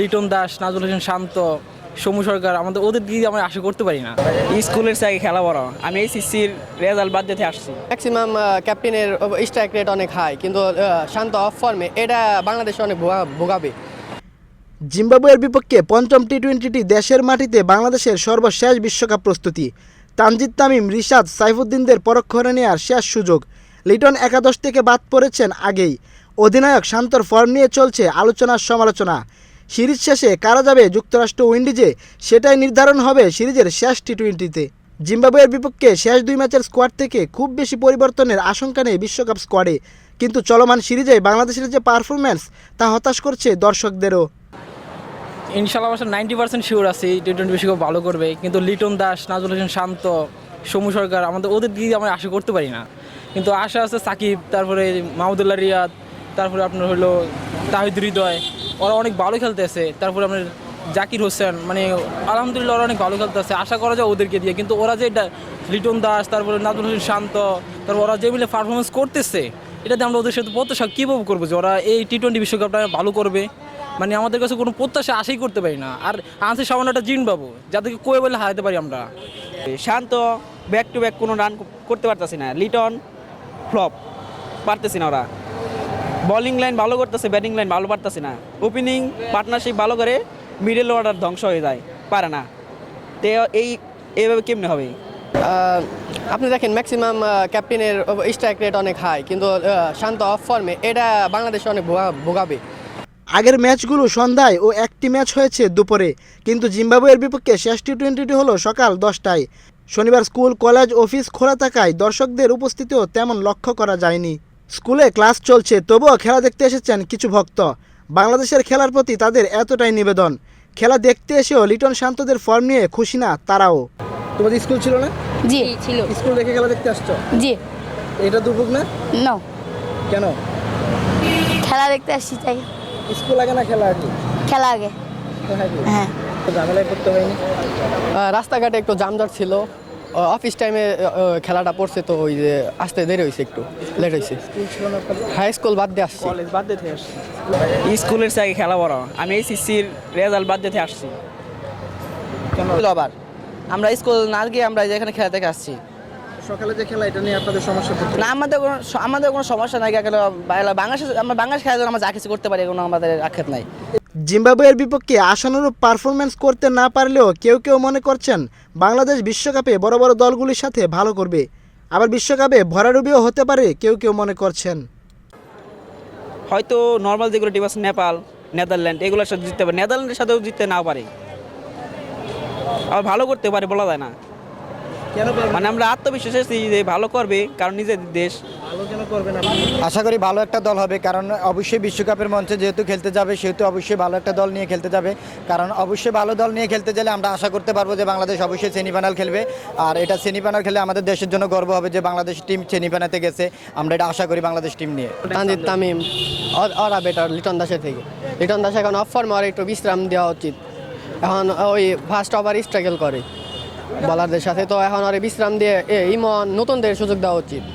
লিটন দাস নাজুল হোসেন শান্ত সমু সরকার আমাদের ওদের দিকে আমরা আশা করতে পারি না। স্কুলের সাথে খেলা বড় আমি এইচএসসির রেজাল্ট বাদ দিতে আসছি। ম্যাক্সিমাম ক্যাপ্টেনের স্ট্রাইক রেট অনেক হাই কিন্তু শান্ত অফ ফর্মে এটা বাংলাদেশে অনেক ভোগা- ভোগাবে। জিম্বাবুয়ের বিপক্ষে পঞ্চম টি টোয়েন্টিটি দেশের মাটিতে বাংলাদেশের সর্বশেষ বিশ্বকাপ প্রস্তুতি। তানজিদ তামিম রিশাদ সাইফুদ্দিনদের পরক্ষণে নেওয়ার শেষ সুযোগ। লিটন একাদশ থেকে বাদ পড়েছেন আগেই। অধিনায়ক শান্তর ফর্ম নিয়ে চলছে আলোচনার সমালোচনা সিরিজ শেষে কারা যাবে যুক্তরাষ্ট্র উইন্ডিজে সেটাই নির্ধারণ হবে সিরিজের শেষ টি টোয়েন্টিতে জিম্বাবুয়ের বিপক্ষে শেষ দুই ম্যাচের স্কোয়াড থেকে খুব বেশি পরিবর্তনের আশঙ্কা নেই বিশ্বকাপ স্কোয়াডে। কিন্তু চলমান সিরিজে বাংলাদেশের যে পারফরম্যান্স, তা হতাশ করছে দর্শকদেরও। ইনশাল্লাহ অবশ্য নাইনটি পার্সেন্ট শিওর আছি টি টোয়েন্টি বিশ্বকাপ ভালো করবে। কিন্তু লিটন দাস নাজুল হোসেন শান্ত, সমু সরকার, আমাদের ওদের দিকে আমরা আশা করতে পারি না। কিন্তু আশা আছে সাকিব, তারপরে মাহমুদুল্লাহ রিয়াদ, তারপরে আপনার হলো তাহিদ হৃদয়। ওরা অনেক ভালো খেলতেছে। তারপরে আপনার জাকির হোসেন মানে আলহামদুলিল্লাহ ওরা অনেক ভালো খেলতেছে। আশা করা যায় ওদেরকে দিয়ে, কিন্তু ওরা যে লিটন দাস, তারপরে নাজুল হোসেন শান্ত, তারপর ওরা যে মিলে পারফরমেন্স করতেছে এটাতে আমরা ওদের সাথে প্রত্যাশা কীভাবে করব যে ওরা এই টি টোয়েন্টি বিশ্বকাপটা ভালো করবে? মানে আমাদের কাছে কোনো প্রত্যাশা আশাই করতে পারি না। আর আনছে সামান্য একটা জিন বাবু যাদেরকে কয়ে বলে হারাতে পারি আমরা। শান্ত ব্যাক টু ব্যাক কোনো রান করতে পারতেছি না। লিটন, ফ্লপ, পারতেছি না ওরা। বোলিং লাইন ভালো করতেছে ব্যাটিং লাইন ভালো পারতেছি না। ওপেনিং পার্টনারশিপ ভালো করে মিডল অর্ডার ধ্বংস হয়ে যায় পারে না। তো এই এইভাবে কেমনে হবে? আপনি দেখেন ম্যাক্সিমাম ক্যাপ্টেনের স্ট্রাইক রেট অনেক হাই কিন্তু শান্ত অফ ফর্মে এটা বাংলাদেশে অনেক ভোগা- ভোগাবে। আগের ম্যাচগুলো সন্ধ্যায় ও একটি ম্যাচ হয়েছে দুপুরে কিন্তু জিম্বাবুয়ের বিপক্ষে শেষ টি টোয়েন্টিটি হলো সকাল দশটায়। শনিবার স্কুল কলেজ অফিস খোলা থাকায় দর্শকদের উপস্থিতিও তেমন লক্ষ্য করা যায়নি। স্কুলে ক্লাস চলছে তবুও খেলা দেখতে এসেছেন কিছু ভক্ত। বাংলাদেশের খেলার প্রতি তাদের এতটাই নিবেদন। খেলা দেখতে এসেও লিটন শান্তদের ফর্ম নিয়ে খুশি না তারাও। তোমাদের স্কুল ছিল না? জি। ছিল। স্কুল দেখে খেলা দেখতে আসছো? জি। এটা দুর্ভোগ না? না। কেন? খেলা দেখতে আসছি তাই। স্কুল আগে না খেলা আগে? খেলা আগে। হ্যাঁ। ঝামেলায় করতে হয়নি? রাস্তাঘাটে একটু জামজাট ছিল। অফিস টাইমে খেলাটা পড়ছে তো ওই যে আসতে দেরি হয়েছে একটু লেট হয়েছে হাই স্কুল বাদ দিয়ে আসছি। কলেজ বাদ দিতে আসছি। স্কুলের সাথে খেলা বড়। আমি এইচএসসির রেজাল্ট বাদ দিতে আসছি। আবার আমরা স্কুল না গিয়ে আমরা যেখানে খেলা দেখে আসছি। সকালে যে খেলা এটা নিয়ে আপনাদের সমস্যা না আমাদের কোনো আমাদের কোনো সমস্যা নাই। কেন বাংলাদেশ আমরা বাংলাদেশ জন্য আমরা যা কিছু করতে পারি কোনো আমাদের আক্ষেপ নাই। জিম্বাবুয়ের বিপক্ষে আশানুরূপ পারফরম্যান্স করতে না পারলেও কেউ কেউ মনে করছেন বাংলাদেশ বিশ্বকাপে বড় বড় দলগুলির সাথে ভালো করবে। আবার বিশ্বকাপে ভরাডুবিও হতে পারে কেউ কেউ মনে করছেন। হয়তো নর্মাল যেগুলো টিম আছে, নেপাল, নেদারল্যান্ড, এগুলোর সাথে জিততে পারে। নেদারল্যান্ডের সাথেও জিততে না পারে। আবার ভালো করতে পারে বলা যায় না। মানে আমরা আত্মবিশ্বাস আছি যে ভালো করবে কারণ নিজের দেশ। ভালো করবে না? আশা করি ভালো একটা দল হবে কারণ অবশ্যই বিশ্বকাপের মঞ্চে যেহেতু খেলতে যাবে সেহেতু অবশ্যই ভালো একটা দল নিয়ে খেলতে যাবে। কারণ অবশ্যই ভালো দল নিয়ে খেলতে গেলে আমরা আশা করতে পারব যে বাংলাদেশ অবশ্যই সেমিফাইনাল খেলবে। আর এটা সেমিফাইনাল খেলে আমাদের দেশের জন্য গর্ব হবে যে বাংলাদেশ টিম সেমিফাইনালে গেছে। আমরা এটা আশা করি বাংলাদেশ টিম নিয়ে। তানজিদ তামিম ওরা বেটার লিটন দাসের থেকে। লিটন দাস এখন অফ ফর্মে আর একটু বিশ্রাম দেওয়া উচিত। এখন ওই ফার্স্ট ওভার স্ট্রাগল করে। বলারদের সাথে তো এখন আর বিশ্রাম দিয়ে এই ইমন নতুনদের সুযোগ দেওয়া উচিত।